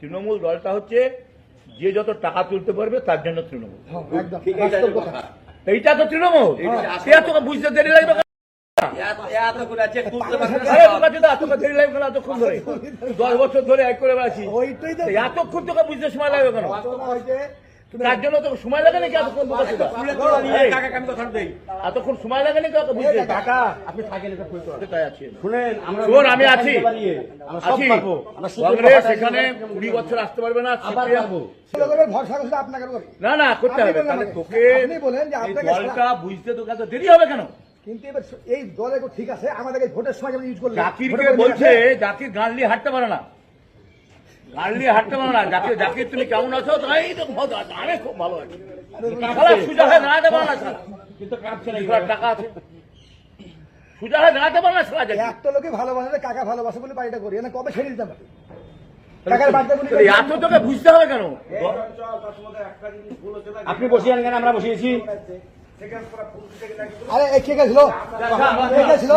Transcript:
তৃণমূল দলটা হচ্ছে যে যত টাকা তুলতে পারবে তার জন্য তৃণমূল। হ্যাঁ, একদম। ঠিক আছে বাস্তব কথা। কথা। এইটা তো তৃণমূল। এইটা- বুঝতে দেরি লাগবে দশ বছর ধরে এক করে বেড়াচ্ছি। এতক্ষণ তোকে বুঝতে সময় লাগবে কেন? তার জন্য তো সময় লাগে নাকি এতক্ষণ সময় লাগে নাকি বুঝতে? কাকা, আপনি থাকেন শুনেন শোন আমি আছি। কংগ্রেস এখানে কুড়ি বছর আসতে পারবে না। না না করতে হবে। তাহলে তোকে বলেন যে আপনাকে দলটা বুঝতে তোকে এত দেরি হবে কেন? কিন্তু এবার এই দলে ঠিক আছে আমাদেরকে ভোটের সময় ইউজ করলে জাকিরকে বলছে জাকির গাঁড়লি হাঁটতে পারে না। গাঁড়লি হাঁটতে পারে না। জাকির জাকির তুমি কেমন আছো তাই তো ভালো আছি। আমি খুব ভালো আছি। সুজা হয়ে দাঁড়াতে পারে না কিন্তু কাঁপছে না টাকা আছে। সুজা হয়ে দাঁড়াতে পারে না একটা লোকে ভালোবাসে কাকা ভালোবাসে বলে বাড়িটা করি। না কবে ছেড়ে দিতাম এত তোকে বুঝতে হবে কেন? আপনি বসিয়েন কেন? আমরা বসিয়েছি। আরে কে গেছিল? কে গেছিল?